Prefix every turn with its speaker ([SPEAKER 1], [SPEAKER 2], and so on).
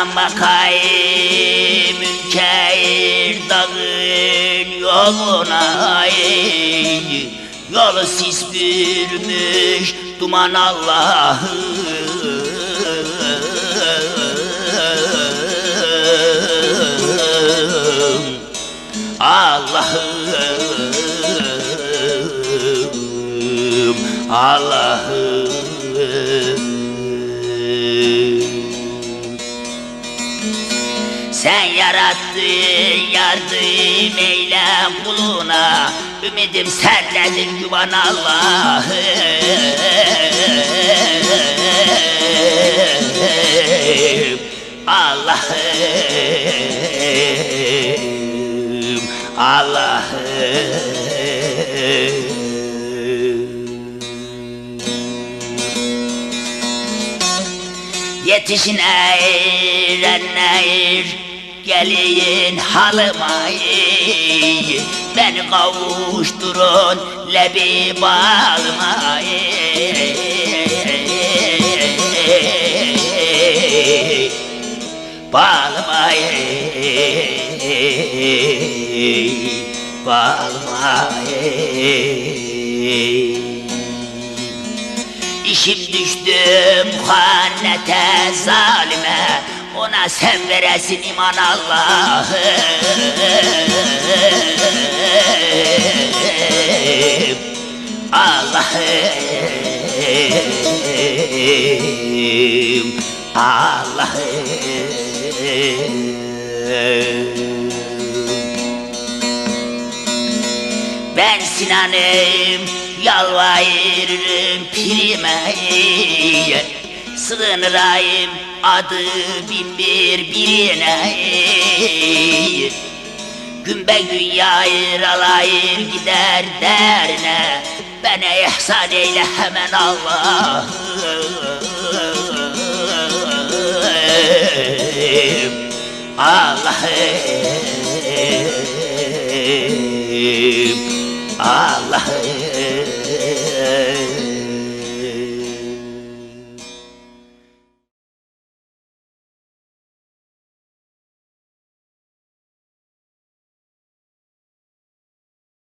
[SPEAKER 1] Şuradan bakayım Münker dağın yoluna ay. Yolu sis bürümüş duman Allah'ım Allah'ım Allah'ım Sen yarattın yardım eyle kuluna. Ümidim senledir güvan Allah'ım Allah'ım Yetişin eğrenler Gelin halıma ey. Beni kavuşturun lebi bağlıma ey. Bağlıma. İşim düştü zalime Ona sen veresin iman Allah'ım Allah'ım Allah'ım. Ben Sinan'ım yalvarırım pirime sığınırayım adı bin bir birine Gün be gün yayır alayır gider derine. Bana ihsan eyle hemen Allah'ım. Allah'ım. Allah'ım.